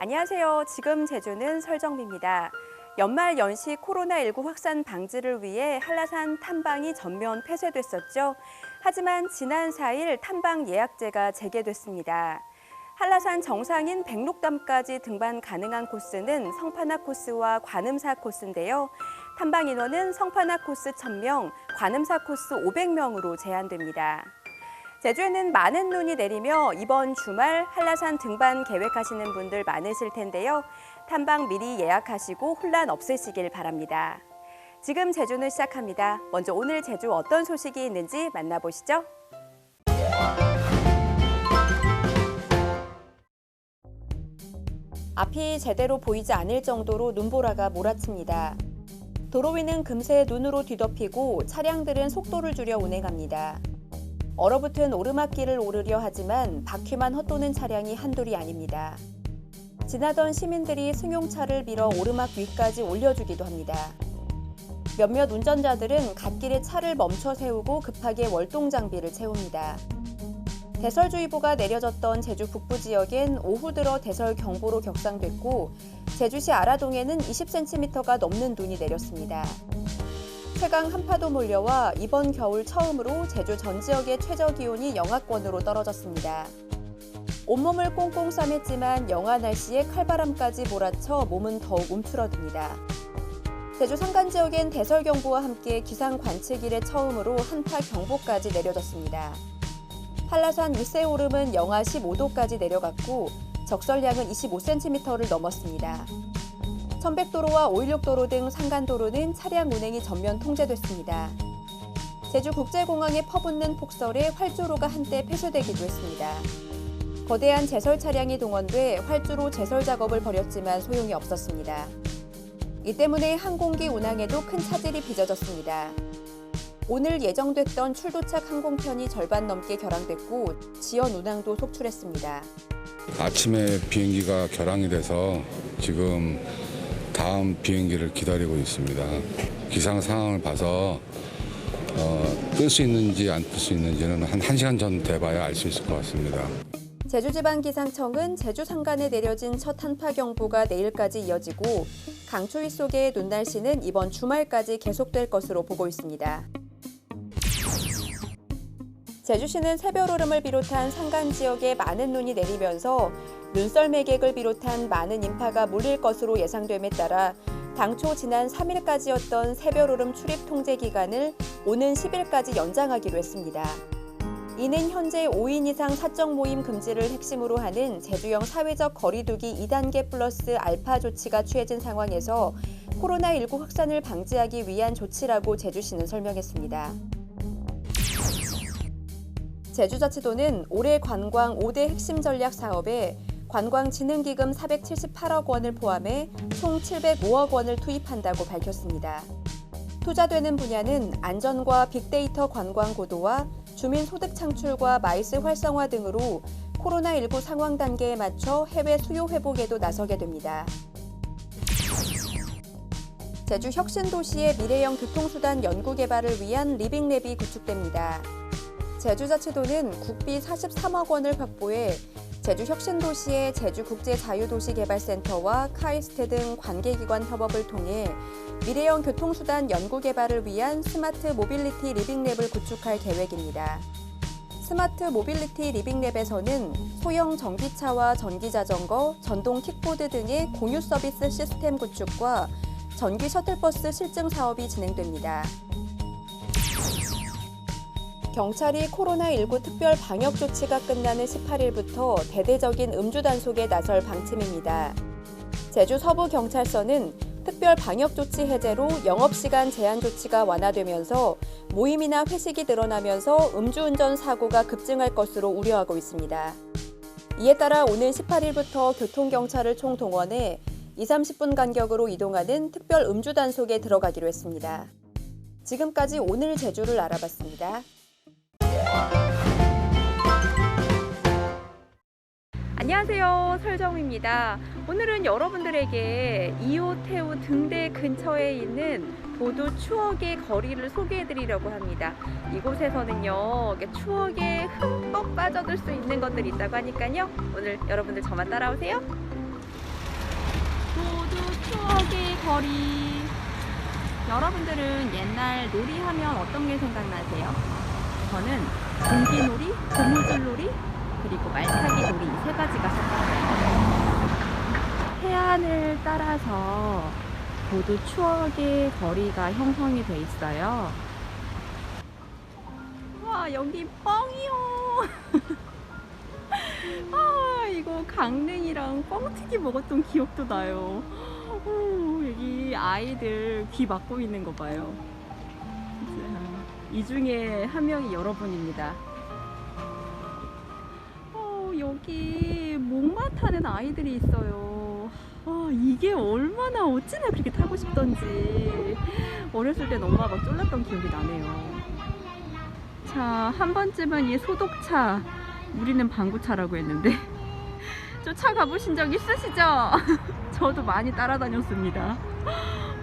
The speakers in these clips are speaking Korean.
안녕하세요. 지금 제주는 설정미입니다. 연말 연시 코로나19 확산 방지를 위해 한라산 탐방이 전면 폐쇄됐었죠. 하지만 지난 4일 탐방 예약제가 재개됐습니다. 한라산 정상인 백록담까지 등반 가능한 코스는 성판악 코스와 관음사 코스인데요. 탐방 인원은 성판악 코스 1000명, 관음사 코스 500명으로 제한됩니다. 제주에는 많은 눈이 내리며 이번 주말 한라산 등반 계획하시는 분들 많으실 텐데요. 탐방 미리 예약하시고 혼란 없으시길 바랍니다. 지금 제주는 시작합니다. 먼저 오늘 제주 어떤 소식이 있는지 만나보시죠. 앞이 제대로 보이지 않을 정도로 눈보라가 몰아칩니다. 도로 위는 금세 눈으로 뒤덮이고 차량들은 속도를 줄여 운행합니다. 얼어붙은 오르막길을 오르려 하지만 바퀴만 헛도는 차량이 한둘이 아닙니다. 지나던 시민들이 승용차를 밀어 오르막 위까지 올려주기도 합니다. 몇몇 운전자들은 갓길에 차를 멈춰 세우고 급하게 월동 장비를 채웁니다. 대설주의보가 내려졌던 제주 북부 지역엔 오후 들어 대설 경보로 격상됐고 제주시 아라동에는 20cm가 넘는 눈이 내렸습니다. 최강 한파도 몰려와 이번 겨울 처음으로 제주 전 지역의 최저 기온이 영하권으로 떨어졌습니다. 온몸을 꽁꽁 싸맸지만 영하 날씨에 칼바람까지 몰아쳐 몸은 더욱 움츠러듭니다. 제주 산간 지역엔 대설 경보와 함께 기상 관측 일에 처음으로 한파 경보까지 내려졌습니다. 한라산 윗세 오름은 영하 15도까지 내려갔고 적설량은 25cm를 넘었습니다. 천백도로와 516도로 등 산간도로는 차량 운행이 전면 통제됐습니다. 제주국제공항에 퍼붓는 폭설에 활주로가 한때 폐쇄되기도 했습니다. 거대한 제설 차량이 동원돼 활주로 제설 작업을 벌였지만 소용이 없었습니다. 이 때문에 항공기 운항에도 큰 차질이 빚어졌습니다. 오늘 예정됐던 출도착 항공편이 절반 넘게 결항됐고 지연 운항도 속출했습니다. 아침에 비행기가 결항이 돼서 지금 다음 비행기를 기다리고 있습니다. 기상 상황을 봐서 어, 뜰 수 있는지 안 뜰 수 있는지는 한 1시간 전 돼봐야 알 수 있을 것 같습니다. 제주지방기상청은 제주 산간에 내려진 첫 한파 경보가 내일까지 이어지고 강추위 속의 눈 날씨는 이번 주말까지 계속될 것으로 보고 있습니다. 제주시는 새별오름을 비롯한 산간 지역에 많은 눈이 내리면서 눈썰 매객을 비롯한 많은 인파가 몰릴 것으로 예상됨에 따라 당초 지난 3일까지였던 새별오름 출입 통제 기간을 오는 10일까지 연장하기로 했습니다. 이는 현재 5인 이상 사적 모임 금지를 핵심으로 하는 제주형 사회적 거리두기 2단계 플러스 알파 조치가 취해진 상황에서 코로나19 확산을 방지하기 위한 조치라고 제주시는 설명했습니다. 제주자치도는 올해 관광 5대 핵심 전략 사업에 관광진흥기금 478억 원을 포함해 총 705억 원을 투입한다고 밝혔습니다. 투자되는 분야는 안전과 빅데이터 관광 고도화, 주민 소득 창출과 마이스 활성화 등으로 코로나19 상황 단계에 맞춰 해외 수요 회복에도 나서게 됩니다. 제주 혁신도시의 미래형 교통수단 연구 개발을 위한 리빙랩이 구축됩니다. 제주자치도는 국비 43억 원을 확보해 제주 혁신도시의 제주국제자유도시개발센터와 카이스트 등 관계기관 협업을 통해 미래형 교통수단 연구 개발을 위한 스마트 모빌리티 리빙랩을 구축할 계획입니다. 스마트 모빌리티 리빙랩에서는 소형 전기차와 전기자전거, 전동 킥보드 등의 공유 서비스 시스템 구축과 전기 셔틀버스 실증 사업이 진행됩니다. 경찰이 코로나19 특별 방역 조치가 끝나는 18일부터 대대적인 음주 단속에 나설 방침입니다. 제주 서부 경찰서는 특별 방역 조치 해제로 영업시간 제한 조치가 완화되면서 모임이나 회식이 늘어나면서 음주운전 사고가 급증할 것으로 우려하고 있습니다. 이에 따라 오는 18일부터 교통경찰을 총동원해 2, 30분 간격으로 이동하는 특별 음주 단속에 들어가기로 했습니다. 지금까지 오늘 제주를 알아봤습니다. 안녕하세요. 설정입니다. 오늘은 여러분들에게 이호태우 등대 근처에 있는 보도 추억의 거리를 소개해 드리려고 합니다. 이곳에서는요, 추억에 흠뻑 빠져들 수 있는 것들이 있다고 하니까요. 오늘 여러분들 저만 따라오세요. 추억의 거리. 여러분들은 옛날 놀이하면 어떤 게 생각나세요? 저는 공기놀이, 고무줄놀이, 그리고 말타기 놀이 이세 가지가 생각나요. 해안을 따라서 모두 추억의 거리가 형성이 돼 있어요. 와, 여기 뻥이요. 아, 이거 강냉이랑 뻥튀기 먹었던 기억도 나요. 오, 여기 아이들 귀 막고 있는 거 봐요. 자, 이 중에 한 명이 여러분입니다. 어, 여기 목마 타는 아이들이 있어요. 아, 이게 얼마나 어찌나 그렇게 타고 싶던지 어렸을 땐 엄마가 막 쫄랐던 기억이 나네요. 자, 한 번쯤은 이 소독차, 우리는 방구차라고 했는데 쫓아가 보신 적 있으시죠? 저도 많이 따라다녔습니다.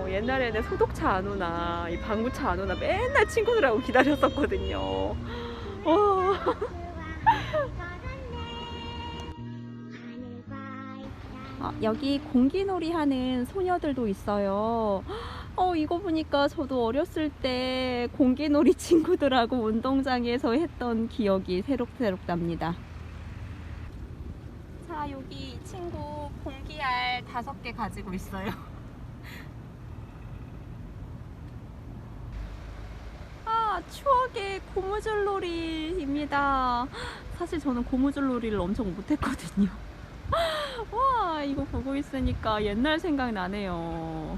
어, 옛날에는 소독차 안 오나, 이 방구차 안 오나 맨날 친구들하고 기다렸었거든요. 어. 아, 여기 공기놀이 하는 소녀들도 있어요. 어, 이거 보니까 저도 어렸을 때 공기놀이 친구들하고 운동장에서 했던 기억이 새록새록 납니다. 자, 여기 이 친구 공기알 다섯 개 가지고 있어요. 아, 추억의 고무줄놀이입니다. 사실 저는 고무줄놀이를 엄청 못했거든요. 와, 이거 보고 있으니까 옛날 생각 나네요.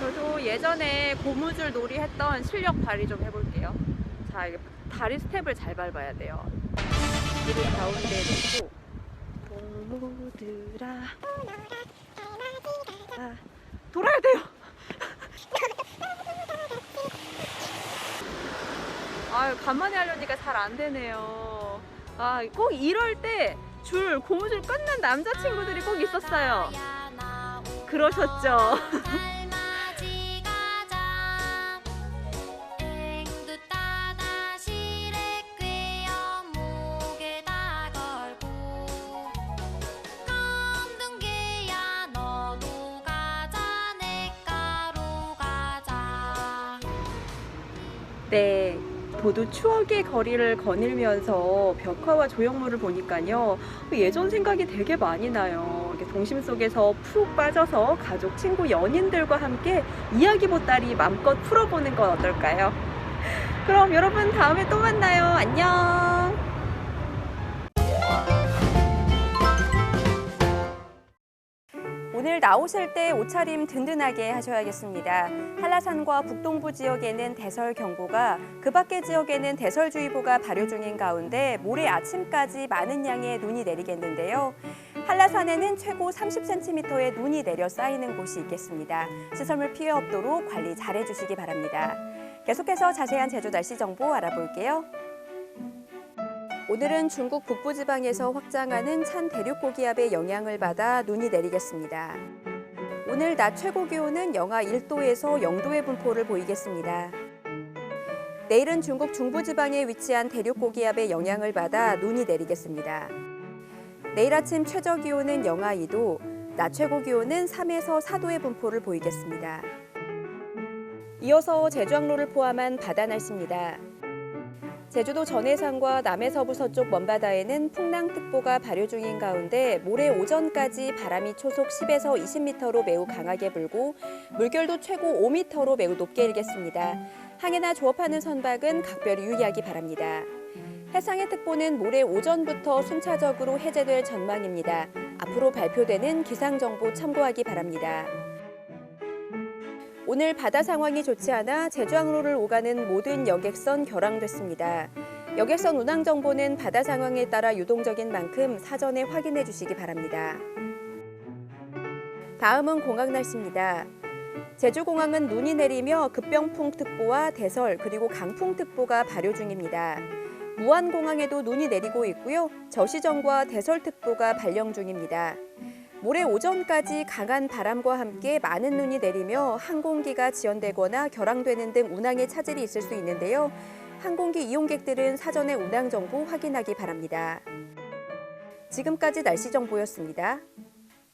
저도 예전에 고무줄 놀이 했던 실력 발휘 좀 해볼게요. 자, 다리 스텝을 잘 밟아야 돼요. 이를 가운데 놓고 동무들아 아, 돌아야 돼요. 아유, 간만에 하려니까 잘 안 되네요. 아, 꼭 이럴 때 줄, 고무줄 끊는 남자친구들이 꼭 있었어요. 그러셨죠? 네. 모두 추억의 거리를 거닐면서 벽화와 조형물을 보니까요. 예전 생각이 되게 많이 나요. 동심 속에서 푹 빠져서 가족, 친구, 연인들과 함께 이야기 보따리 맘껏 풀어보는 건 어떨까요? 그럼 여러분 다음에 또 만나요. 안녕! 오늘 나오실 때 옷차림 든든하게 하셔야겠습니다. 한라산과 북동부 지역에는 대설 경보가 그 밖의 지역에는 대설주의보가 발효 중인 가운데 모레 아침까지 많은 양의 눈이 내리겠는데요. 한라산에는 최고 30cm의 눈이 내려 쌓이는 곳이 있겠습니다. 시설물 피해 없도록 관리 잘 해주시기 바랍니다. 계속해서 자세한 제주 날씨 정보 알아볼게요. 오늘은 중국 북부 지방에서 확장하는 찬 대륙 고기압의 영향을 받아 눈이 내리겠습니다. 오늘 낮 최고 기온은 영하 1도에서 0도의 분포를 보이겠습니다. 내일은 중국 중부 지방에 위치한 대륙 고기압의 영향을 받아 눈이 내리겠습니다. 내일 아침 최저 기온은 영하 2도, 낮 최고 기온은 3에서 4도의 분포를 보이겠습니다. 이어서 제주항로를 포함한 바다 날씨입니다. 제주도 전해상과 남해서부 서쪽 먼바다에는 풍랑특보가 발효 중인 가운데 모레 오전까지 바람이 초속 10에서 20m로 매우 강하게 불고 물결도 최고 5m로 매우 높게 일겠습니다. 항해나 조업하는 선박은 각별히 유의하기 바랍니다. 해상의 특보는 모레 오전부터 순차적으로 해제될 전망입니다. 앞으로 발표되는 기상정보 참고하기 바랍니다. 오늘 바다 상황이 좋지 않아 제주항로를 오가는 모든 여객선 결항됐습니다. 여객선 운항 정보는 바다 상황에 따라 유동적인 만큼 사전에 확인해 주시기 바랍니다. 다음은 공항 날씨입니다. 제주공항은 눈이 내리며 급병풍특보와 대설 그리고 강풍특보가 발효 중입니다. 무안공항에도 눈이 내리고 있고요. 저시정과 대설특보가 발령 중입니다. 모레 오전까지 강한 바람과 함께 많은 눈이 내리며 항공기가 지연되거나 결항되는 등 운항에 차질이 있을 수 있는데요. 항공기 이용객들은 사전에 운항 정보 확인하기 바랍니다. 지금까지 날씨 정보였습니다.